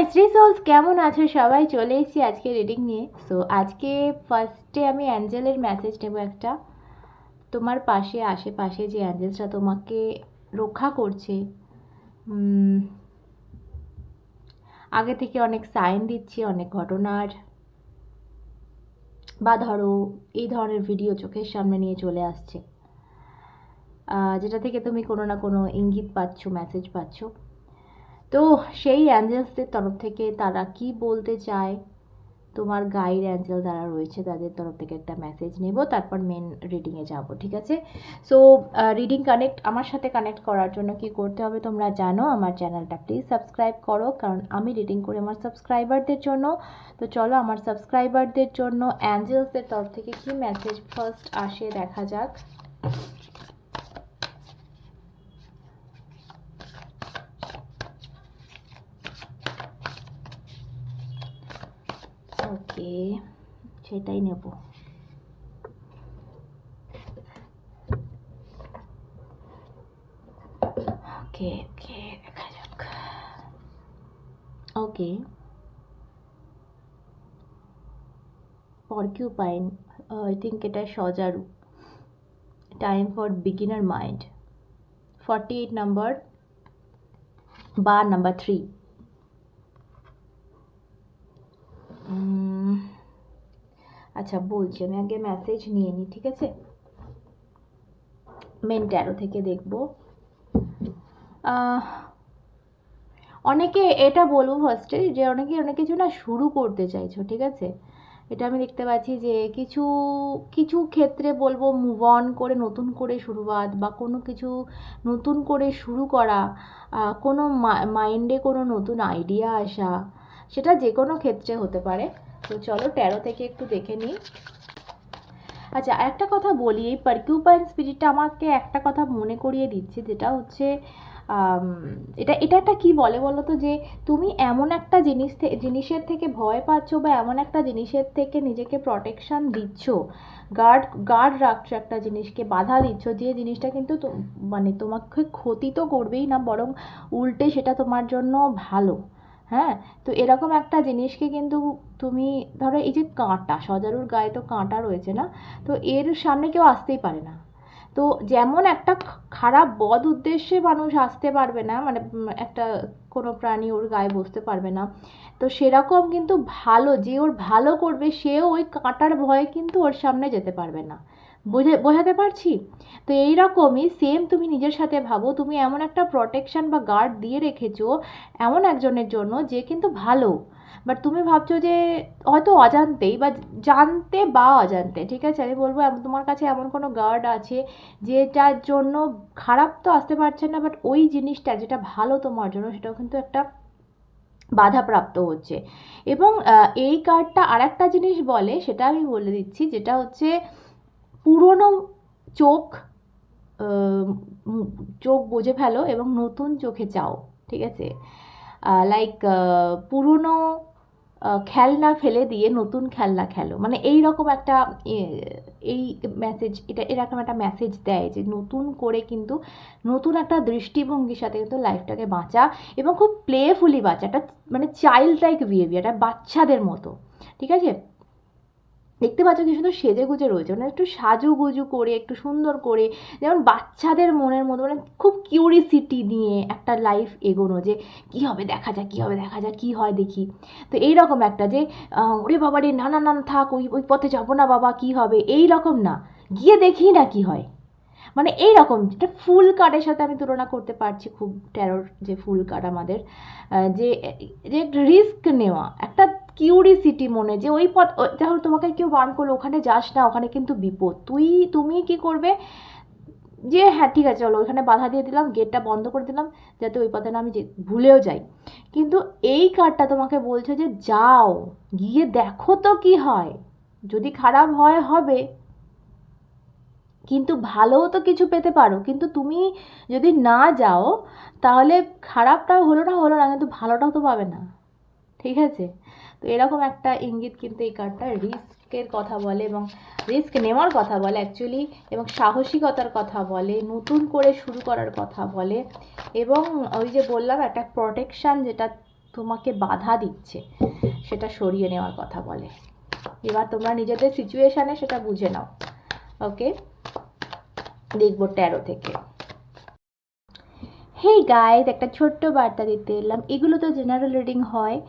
মাই Shri sols কেমন আছো? সবাই চলে এসেছি আজকে রিডিং নিয়ে। সো আজকে ফার্স্টে আমি অ্যাঞ্জেলের মেসেজ নেব একটা। তোমার পাশে, আশেপাশে যে অ্যাঞ্জেলসটা তোমাকে রক্ষা করছে আগে থেকে অনেক সাইন দিচ্ছে, অনেক ঘটনার, বা ধরো এই ধরনের ভিডিও চোখের সামনে নিয়ে চলে আসছে। যেটা থেকে তুমি কোনো না কোনো ইঙ্গিত পাচ্ছ মেসেজ পাচ্ছ। তো সেই অ্যাঞ্জেলসদের তরফ থেকে তারা কি বলতে চায়? তোমার গাইড অ্যাঞ্জেল যারা রয়েছে, তাদের তরফ থেকে একটা মেসেজ নেব, তারপর মেন রিডিংয়ে যাব, ঠিক আছে? সো রিডিং কানেক্ট আমার সাথে কানেক্ট করার জন্য কি করতে হবে তোমরা জানো, আমার চ্যানেলটা প্লিজ সাবস্ক্রাইব করো, কারণ আমি রিডিং করি আমার সাবস্ক্রাইবারদের জন্য। তো চলো আমার সাবস্ক্রাইবারদের জন্য অ্যাঞ্জেলসদের তরফ থেকে কি মেসেজ ফার্স্ট আসে দেখা যাক ওকে সেটাই নেব। ওকে ওকে দেখা যাক। ওকে। পরকিউপাইন আই থিঙ্ক এটা সজারু। Time for beginner mind. Forty eight number বা নাম্বার থ্রি। উম, আচ্ছা বলছি, আমি আগে মেসেজ নিয়ে নিই, ঠিক আছে? মেন ট্যারো থেকে দেখব। অনেকে এটা বলব ফার্স্টে যে অনেকে, অনেক কিছু না শুরু করতে চাইছো, ঠিক আছে? এটা আমি দেখতে পাচ্ছি যে কিছু কিছু ক্ষেত্রে বলব মুভ অন করে নতুন করে শুরুয়াত বা কোনো কিছু নতুন করে শুরু করা কোনো মাইন্ডে কোনো নতুন আইডিয়া আসা, সেটা যে কোনো ক্ষেত্রে হতে পারে। তো চলো ট্যারো থেকে একটু দেখে নিই। আচ্ছা আর একটা কথা বলি, এই পারকিউপাইন স্পিরিটটা আমাকে একটা কথা মনে করিয়ে দিচ্ছে, যেটা হচ্ছে এটা এটা একটা কি বলে বলো তো? যে তুমি এমন একটা জিনিস জিনিসের থেকে ভয় পাচ্ছ বা এমন একটা জিনিসের থেকে নিজেকে প্রোটেকশন দিচ্ছ গার্ড গার্ড রাখছো একটা জিনিসকে, বাধা দিচ্ছ, যে জিনিসটা কিন্তু মানে তোমাকে ক্ষতি তো করবেই না, বরং উল্টে সেটা তোমার জন্য ভালো। হ্যাঁ তো এরকম একটা জিনিসকে কিন্তু তুমি ধরো এই যে কাঁটা, সজারুর গায়ে তো কাঁটা রয়েছে না? তো এর সামনে কেউ আসতেই পারে না। তো যেমন একটা খারাপ বদ উদ্দেশ্যে মানুষ আসতে পারবে না মানে একটা কোনো প্রাণী ওর গায়ে বসতে পারবে না, তো সেরকম কিন্তু ভালো, যে ওর ভালো করবে, সেও ওই কাঁটার ভয়ে কিন্তু ওর সামনে যেতে পারবে না। বোঝা, বোঝাতে পারছি? তো এইরকমই সেম তুমি নিজের সাথে ভাবো, তুমি এমন একটা প্রোটেকশন বা গার্ড দিয়ে রেখেছো এমন একজনের জন্য যে কিন্তু ভালো। বাট তুমি ভাবছ যে হয়তো অজান্তেই বা জানতে বা অজান্তে, ঠিক আছে? আমি বলব তোমার কাছে এমন কোনো গার্ড আছে যেটার জন্য খারাপ তো আসতে পারছে না বাট ওই জিনিসটা যেটা ভালো তোমার জন্য সেটাও কিন্তু একটা বাধাপ্রাপ্ত হচ্ছে। এবং এই কার্ডটা আর একটা জিনিস বলে, সেটা আমি বলে দিচ্ছি, যেটা হচ্ছে পুরনো চোখ চোখ বুজে ফেলো এবং নতুন চোখে চাও, ঠিক আছে? লাইক পুরনো খেলনা ফেলে দিয়ে নতুন খেলনা খেলো। মানে এই রকম একটা এই মেসেজ এটা এরকম একটা মেসেজ দেয় যে নতুন করে কিন্তু নতুন একটা দৃষ্টিভঙ্গির সাথে কিন্তু লাইফটাকে বাঁচা এবং খুব প্লেফুলি বাঁচা। একটা মানে চাইল্ড লাইক বিহেভিয়ার বাচ্চাদের মতো, ঠিক আছে? দেখতে পাচ্ছ কি সুন্দর সেজে গুজে রয়েছে। মানে একটু সাজুগুজু করে একটু সুন্দর করে যেমন বাচ্চাদের মনের মতো মানে খুব কিউরিসিটি নিয়ে একটা লাইফ এগোনো যে কী হবে দেখা যাক কী হবে দেখা যাক কী হয় দেখি। তো এই রকম একটা যে ওরে বাবা রে না না না, থাক ওই ওই পথে যাব না বাবা কী হবে? এই রকম না। গিয়ে দেখি না কী হয়। মানে এই রকম যেটা ফুল কার্ডের সাথে আমি তুলনা করতে পারছি খুব ট্যারোর যে ফুল কার্ড আমাদের যে যে রিস্ক নেওয়া, একটা কিউরিসিটি মনে, যে ওই পথ দেখো তোমাকে কেউ বারণ করল, ওখানে যাস না, ওখানে কিন্তু বিপদ। তুই, তুমি কি করবে? যে হ্যাঁ ঠিক আছে, চলো, ওইখানে বাধা দিয়ে দিলাম গেটটা বন্ধ করে দিলাম, যাতে ওই পথে না আমি যে- ভুলেও যাই। কিন্তু এই কার্ডটা তোমাকে বলছে যে, যাও, গিয়ে দেখো তো কি হয়। যদি খারাপ হয়, হবে। কিন্তু ভালোও তো কিছু পেতে পারো। কিন্তু তুমি যদি না যাও, তাহলে খারাপটাও হলো না হলো না, কিন্তু ভালোটাও তো পাবে না। ঠিক আছে? তো এরকম একটা ইঙ্গিত কিন্তু এই কার্ডটা রিস্কের কথা বলে এবং রিস্ক নেওয়ার কথা বলে অ্যাকচুয়ালি এবং সাহসিকতার কথা বলে, নতুন করে শুরু করার কথা বলে এবং ওই যে বললাম, একটা প্রোটেকশান যেটা তোমাকে বাধা দিচ্ছে, সেটা সরিয়ে নেওয়ার কথা বলে। এবার তোমরা নিজেদের সিচুয়েশানে সেটা বুঝে নাও। ওকে দেখব তেরো থেকে। হেই গাইজ একটা ছোট্ট বার্তা দিতে এলাম। এগুলো তো জেনারেল রিডিং হয়।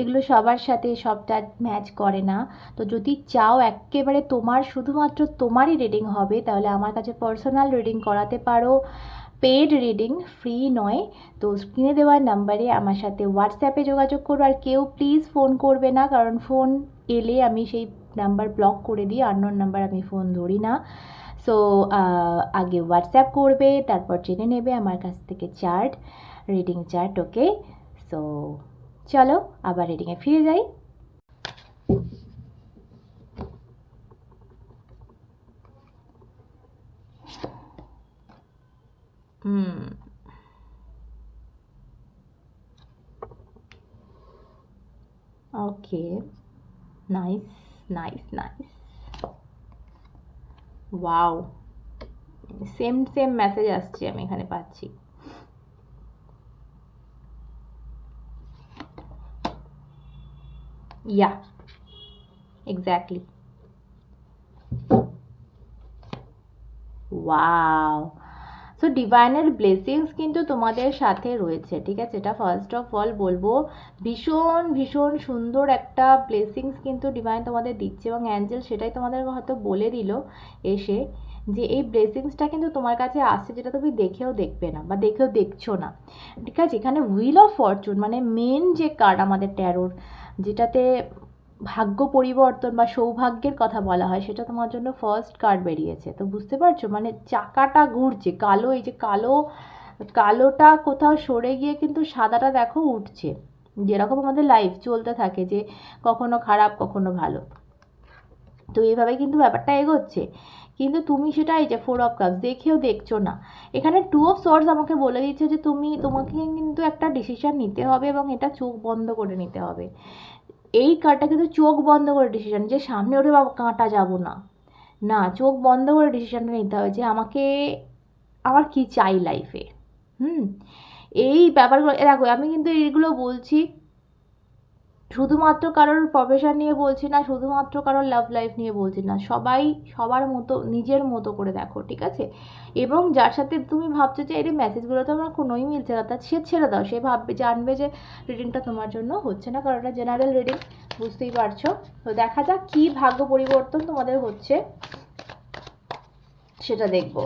এগুলো সবার সাথে সবটা ম্যাচ করে না। তো যদি চাও একেবারে তোমার, শুধুমাত্র তোমারই রিডিং হবে, তাহলে আমার কাছে পার্সোনাল রিডিং করাতে পারো। পেড রিডিং ফ্রি নয়। তো স্ক্রিনে দেওয়ার নাম্বারে আমার সাথে হোয়াটসঅ্যাপে যোগাযোগ করো। আর কেউ প্লিজ ফোন করবে না, কারণ ফোন এলে আমি সেই নাম্বার ব্লক করে দিই। আননোন নাম্বার আমি ফোন ধরি না। সো আগে হোয়াটসঅ্যাপ করবে, তারপর জেনে নেবে আমার কাছ থেকে chart reading chart okay so চলো, আবার রিডিংয়ে ফিরে যাই। হুম okay nice nice nice wow same same message আসছে আমি এখানে পাচ্ছি। ইয়া এক্স্যাক্টলি ওয়াও সো ডিভাইনের ব্লেসিংস কিন্তু তোমাদের সাথে রয়েছে, ঠিক আছে? এটা ফার্স্ট অফ অল বলব, ভীষণ ভীষণ সুন্দর একটা ব্লেসিংস কিন্তু ডিভাইন তোমাদের দিচ্ছে এবং অ্যাঞ্জেল সেটাই তোমাদের হয়তো বলে দিল এসে যে এই ব্লেসিংসটা কিন্তু তোমার কাছে আসছে যেটা তুমি দেখেও দেখবে না বা দেখেও দেখছ না। ঠিক আছে? এখানে হুইল অফ ফরচুন মানে মেন যে কার্ড আমাদের ট্যারোর যেটাতে ভাগ্য পরিবর্তন বা সৌভাগ্যের কথা বলা হয়, সেটা তোমার জন্য ফার্স্ট কার্ড বেরিয়েছে। তো বুঝতে পারছ? মানে চাকাটা ঘুরছে, কালো, এই যে কালো, কালোটা কোথাও সরে গিয়ে কিন্তু সাদাটা দেখো উঠছে। যেরকম আমাদের লাইফ চলতে থাকে যে কখনো খারাপ, কখনো ভালো। তো এইভাবে কিন্তু ব্যাপারটা এগোচ্ছে। কিন্তু তুমি সেটা এই যে ফোর অফ কাপস দেখেও দেখছ না। এখানে টু অফ সোর্স আমাকে বলে দিচ্ছে যে তুমি, তোমাকে কিন্তু একটা ডিসিশন নিতে হবে এবং এটা চোখ বন্ধ করে নিতে হবে। এই কাঁটা কিন্তু চোখ বন্ধ করে ডিসিশান যে সামনে ওঠে বা, কাঁটা যাব না। না, চোখ বন্ধ করে ডিসিশনটা নিতে হবে যে আমাকে, আমার কি চাই লাইফে হুম? এই ব্যাপারগুলো দেখো, আমি কিন্তু এইগুলো বলছি শুধুমাত্র কারোর প্রফেশন নিয়ে বলছি না, শুধুমাত্র কারোর লাভ লাইফ নিয়ে বলছি না, সবাই সবার মতো, নিজের মতো করে দেখো, ঠিক আছে? এবং যার সাথে তুমি ভাবছ যে এই মেসেজগুলো তো আমার কোনোই মিলছে না তা সে ছেড়ে দাও, সে ভাববে, জানবে যে রিডিংটা তোমার জন্য হচ্ছে না, কারণ এটা জেনারেল রিডিং বুঝতেই পারছ? তো দেখা যাক কী ভাগ্য পরিবর্তন তোমাদের হচ্ছে, সেটা দেখব।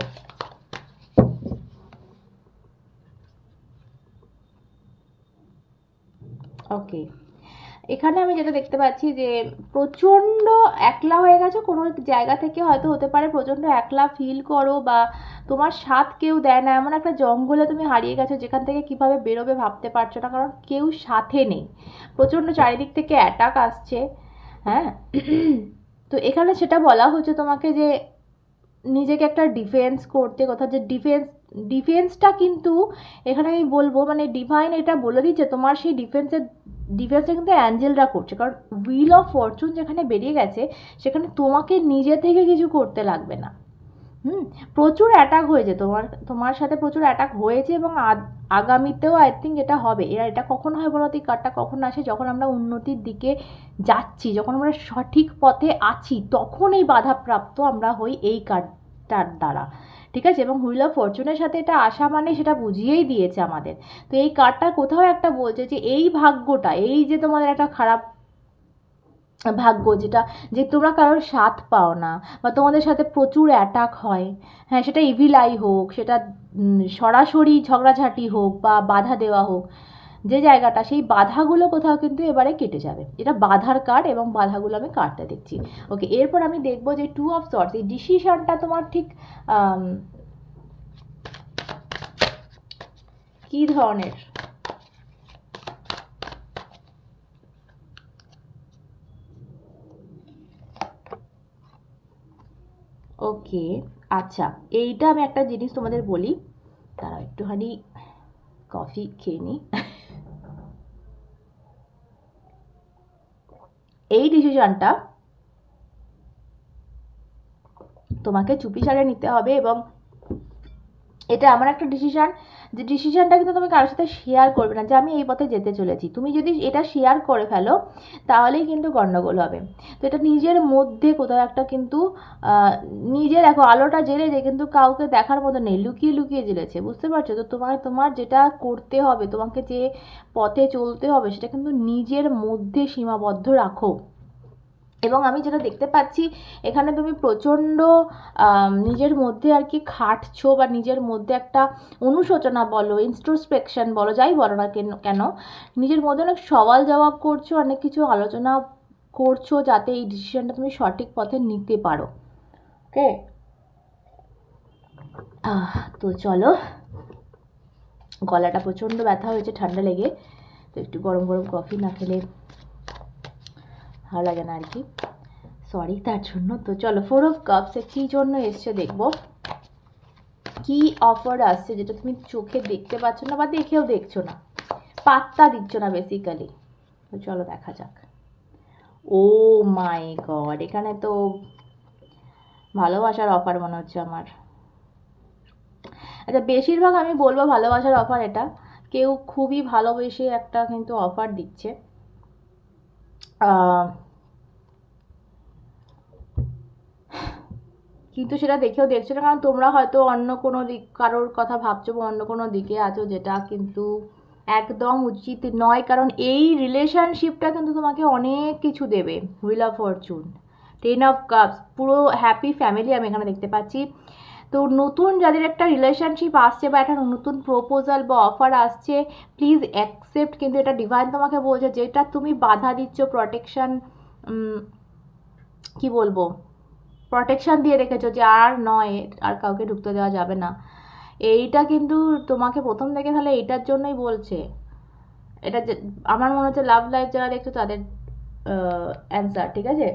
ওকে এখানে আমি যেটা দেখতে পাচ্ছি যে প্রচণ্ড একলা হয়ে গেছো, কোনো জায়গা থেকে হয়তো হতে পারে প্রচণ্ড একলা ফিল করো বা তোমার সাথ কেউ দেয় না। এমন একটা জঙ্গলে তুমি হারিয়ে গেছো যেখান থেকে কীভাবে বেরোবে ভাবতে পারছ না, কারণ কেউ সাথে নেই। প্রচণ্ড চারিদিক থেকে অ্যাটাক আসছে হ্যাঁ? তো এখানে সেটা বলা হচ্ছে তোমাকে যে নিজেকে একটা ডিফেন্স করতে কোথাও যে ডিফেন্স ডিফেন্সটা কিন্তু এখানে আমি বলব মানে ডিভাইন এটা বলে দিচ্ছে, তোমার সেই ডিফেন্সের ডিফেন্সটা কিন্তু অ্যাঞ্জেলরা করছে। কারণ হুইল অফ ফরচুন যেখানে বেরিয়ে গেছে, সেখানে তোমাকে নিজে থেকে কিছু করতে লাগবে না। হুম? প্রচুর অ্যাটাক হয়েছে। তোমার তোমার সাথে প্রচুর অ্যাটাক হয়েছে এবং আগামীতেও আই থিঙ্ক এটা হবে। এরা, এটা কখন হয় বলো এই কার্ডটা কখন আসে? যখন আমরা উন্নতির দিকে যাচ্ছি, যখন আমরা সঠিক পথে আছি তখন এই বাধাপ্রাপ্ত আমরা হই এই কার্ডটার দ্বারা। ঠিক আছে? এবং হুইল অফ ফরচুনের সাথে এটা আসা মানে সেটা বুঝিয়েই দিয়েছে আমাদের। তো এই কার্ডটা কোথাও একটা বলছে যে, এই ভাগ্যটা, এই যে তোমাদের একটা খারাপ ভাগ্য, যেটা, যে তোমরা কারোর সাথ পাও না, বা তোমাদের সাথে প্রচুর অ্যাটাক হয় হ্যাঁ সেটা ইভিলাই হোক, সেটা সরাসরি ঝগড়াঝাটি হোক, বা বাধা দেওয়া হোক যে জায়গাটা, সেই বাধাগুলো কোথাও কিন্তু এবারে কেটে যাবে। এটা বাধার কার্ড এবং বাধাগুলো আমি কাটতে দেখছি। ওকে, এরপর আমি দেখব যে টু অফ সর্টস এই ডিসিশনটা তোমার ঠিক কী ধরনের? ওকে আচ্ছা এইটা আমি একটা জিনিস তোমাদের বলি। তারা একটুখানি কফি খেয়ে নিই। এই ডিসিশনটা তোমাকে চুপি সারে নিতে হবে এবং এটা আমার একটা ডিসিশান যে ডিসিশানটা কিন্তু তুমি কারোর সাথে শেয়ার করবে না, যে আমি এই পথে যেতে চলেছি। তুমি যদি এটা শেয়ার করে ফেলো, তাহলেই কিন্তু গণ্ডগোল হবে। তো এটা নিজের মধ্যে কোথাও একটা কিন্তু নিজে দেখো, আলোটা জ্বেলেছে কিন্তু কাউকে দেখার মতো নেই, লুকিয়ে লুকিয়ে জ্বেলেছে বুঝতে পারছ? তো তোমার তোমার যেটা করতে হবে, তোমাকে যে পথে চলতে হবে, সেটা কিন্তু নিজের মধ্যে সীমাবদ্ধ রাখো। এবং আমি যেটা দেখতে পাচ্ছি, এখানে তুমি প্রচণ্ড নিজের মধ্যে আর কি খাটছো বা নিজের মধ্যে একটা অনুশোচনা বলো ইন্ট্রোস্পেকশন বলো, যাই বলো না কেন কেন, নিজের মধ্যে অনেক সওয়াল জবাব করছ, অনেক কিছু আলোচনা করছ যাতে এই ডিসিশনটা তুমি সঠিক পথে নিতে পারো। ওকে তো চলো। গলাটা প্রচণ্ড ব্যথা হয়েছে ঠান্ডা লেগে, তো একটু গরম গরম কফি না খেলে ভালো লাগে না আর কি। সরি তার জন্য তো। চলো ফোর অফ কাপসে কী জন্য এসছে দেখব। কি অফার আসছে যেটা তুমি চোখে দেখতে পাচ্ছ না বা দেখেও দেখছ না? পাত্তা দিচ্ছ না বেসিক্যালি তো চলো, দেখা যাক। ও মাই গড, এখানে তো ভালোবাসার অফার মনে হচ্ছে আমার। আচ্ছা বেশিরভাগ আমি বলব ভালোবাসার অফার এটা। কেউ খুবই ভালোবেসে একটা কিন্তু অফার দিচ্ছে। কিন্তু সেটা দেখেও দেখছ না, কারণ তোমরা হয়তো অন্য কোনো দিক, কারোর কথা ভাবছ বা অন্য কোনো দিকে আছো যেটা কিন্তু একদম উচিত নয়, কারণ এই রিলেশনশিপটা কিন্তু তোমাকে অনেক কিছু দেবে। Wheel of fortune ten of cups পুরো হ্যাপি ফ্যামিলি আমি এখানে দেখতে পাচ্ছি। তো নতুন যাদের একটা রিলেশনশিপ আসছে বা একটা নতুন প্রপোজাল বা অফার আসছে প্লিজ অ্যাকসেপ্ট কিন্তু এটা ডিভাইন তোমাকে বলছে যেটা তুমি বাধা দিচ্ছ প্রোটেকশন কি বলব? প্রোটেকশন দিয়ে রেখেছো যে আর নয়, আর কাউকে ঢুকতে দেওয়া যাবে না। এইটা কিন্তু তোমাকে প্রথম থেকে তাহলে এইটার জন্যই বলছে। এটা যে, আমার মনে হচ্ছে লাভ লাইফ যারা দেখছ তাদের অ্যান্সার ঠিক আছে?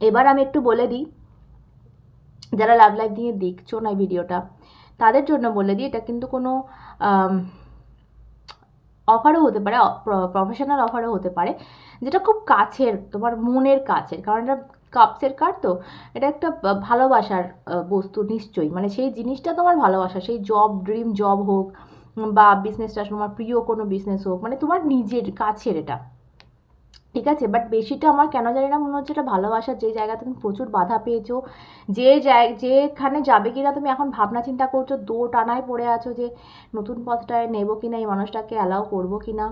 এবার আমি একটু বলে দিই। যারা লাভ লাইফ নিয়ে দেখছ না ভিডিওটা তাদের জন্য বলে দিই, এটা কিন্তু কোনো অফারও হতে পারে প্রফেশনাল অফারও হতে পারে, যেটা খুব কাছের, তোমার মনের কাছের, কারণ এটা কাপসের কার্ড তো, এটা একটা ভালোবাসার বস্তু নিশ্চয়ই মানে সেই জিনিসটা তোমার ভালোবাসা, সেই জব ড্রিম জব হোক, বা বিজনেসটা তোমার প্রিয় কোনো বিজনেস হোক মানে তোমার নিজের কাছের এটা। ঠিক আছে বাট বেশিটা আমার কেন জানি না মনে হচ্ছে এটা ভালোবাসার যে জায়গা তুমি প্রচুর বাধা পেয়েছ, যে যেখানে যাবে কিনা তুমি এখন ভাবনা চিন্তা করছ দো টানায় পড়ে আছো যে নতুন পথটায় নেব কিনা, এই মানুষটাকে অ্যালাউ করব কিনা?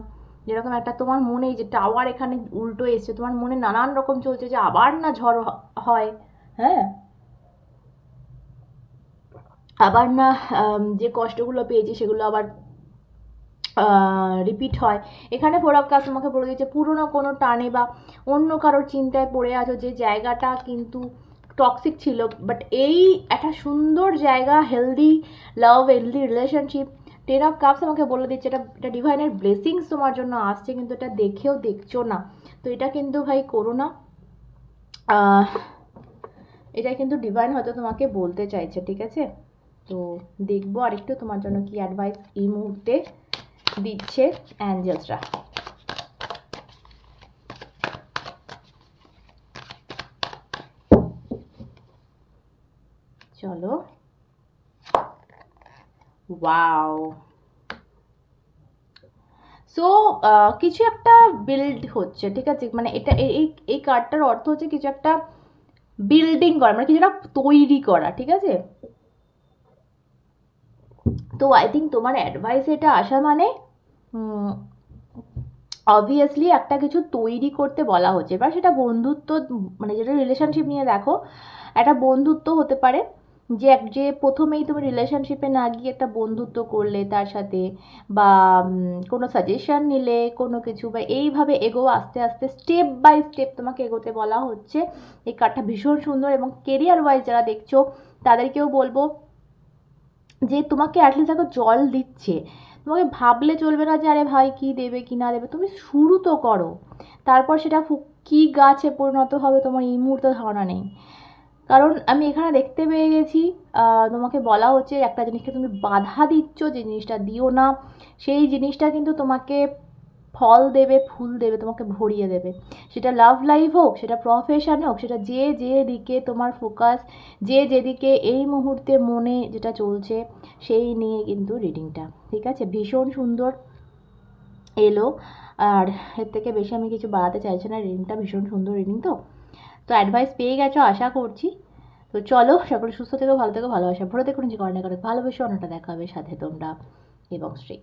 যেরকম একটা তোমার মনে যে টাওয়ার এখানে উল্টো এসছে, তোমার মনে নানান রকম চলছে যে আবার না ঝড় হয় হ্যাঁ? আবার না যে কষ্টগুলো পেয়েছি সেগুলো আবার রিপিট হয়। এখানে ফোর অফ কাজ তোমাকে বলে দিচ্ছে পুরনো কোনো টানে বা অন্য কারোর চিন্তায় পড়ে আছো, যে জায়গাটা কিন্তু টক্সিক ছিল বাট এই একটা সুন্দর জায়গা healthy love healthy relationship ten of cups আমাকে বলে দিচ্ছে, এটা এটা ডিভাইনের ব্লেসিংস তোমার জন্য আসছে, কিন্তু এটা দেখেও দেখছ না। তো এটা কিন্তু ভাই করো না। এটা কিন্তু ডিভাইন হয়তো তোমাকে বলতে চাইছে, ঠিক আছে? তো দেখব আরেকটু তোমার জন্য কি অ্যাডভাইস এই মুহূর্তে। দিচ্ছে অ্যাঞ্জেলসরা চলো। ওয়াও সো কিছু একটা বিল্ড হচ্ছে, ঠিক আছে? মানে এটা, এই, এই- কার্ডটার অর্থ হচ্ছে কিছু একটা বিল্ডিং করা মানে কিছু একটা তৈরি করা, ঠিক আছে? তো আই থিঙ্ক তোমার অ্যাডভাইস এটা আসা মানে অবভিয়াসলি একটা কিছু তৈরি করতে বলা হচ্ছে। এবার সেটা বন্ধুত্ব মানে যেটা রিলেশনশিপ নিয়ে দেখো, একটা বন্ধুত্ব হতে পারে যে এক, যে প্রথমেই তুমি রিলেশনশিপে না গিয়ে একটা বন্ধুত্ব করলে তার সাথে বা কোনো সাজেশন নিলে, কোনো কিছু বা এইভাবে এগো আস্তে আস্তে স্টেপ বাই স্টেপ তোমাকে এগোতে বলা হচ্ছে। এই কার্ডটা ভীষণ সুন্দর এবং কেরিয়ার ওয়াইজ যারা দেখছ, তাদেরকেও বলব যে তোমাকে অ্যাটলিস্ট একটা জল দিচ্ছে। তোমাকে ভাবলে চলবে না যে, আরে ভাই, কী দেবে, কি না দেবে? তুমি শুরু তো করো। তারপর সেটা কী গাছে পরিণত হবে তোমার এই মুহূর্তে ধারণা নেই। কারণ আমি এখানে দেখতে পেয়ে গেছি তোমাকে বলা হচ্ছে একটা জিনিসকে তুমি বাধা দিচ্ছ, যে জিনিসটা দিও না। সেই জিনিসটা কিন্তু তোমাকে ফল দেবে, ফুল দেবে, তোমাকে ভরিয়ে দেবে। সেটা লাভ লাইফ হোক, সেটা প্রফেশন হোক, সেটা যে যে দিকে তোমার ফোকাস যে যেদিকে এই মুহূর্তে মনে যেটা চলছে, সেই নিয়ে কিন্তু রিডিংটা ঠিক আছে? ভীষণ সুন্দর এলো। আর এর থেকে বেশি আমি কিছু বাড়াতে চাইছি না রিডিংটা ভীষণ সুন্দর রিডিং তো। তো অ্যাডভাইস পেয়ে গেছো, আশা করছি। তো চলো, সকলে সুস্থ থেকো, ভালো থেকো, ভালোবাসা ভরে দেখুন যে কর্ণে করে ভালোবেসে অন্যটা দেখা হবে সাথে তোমরা এবং শ্রী।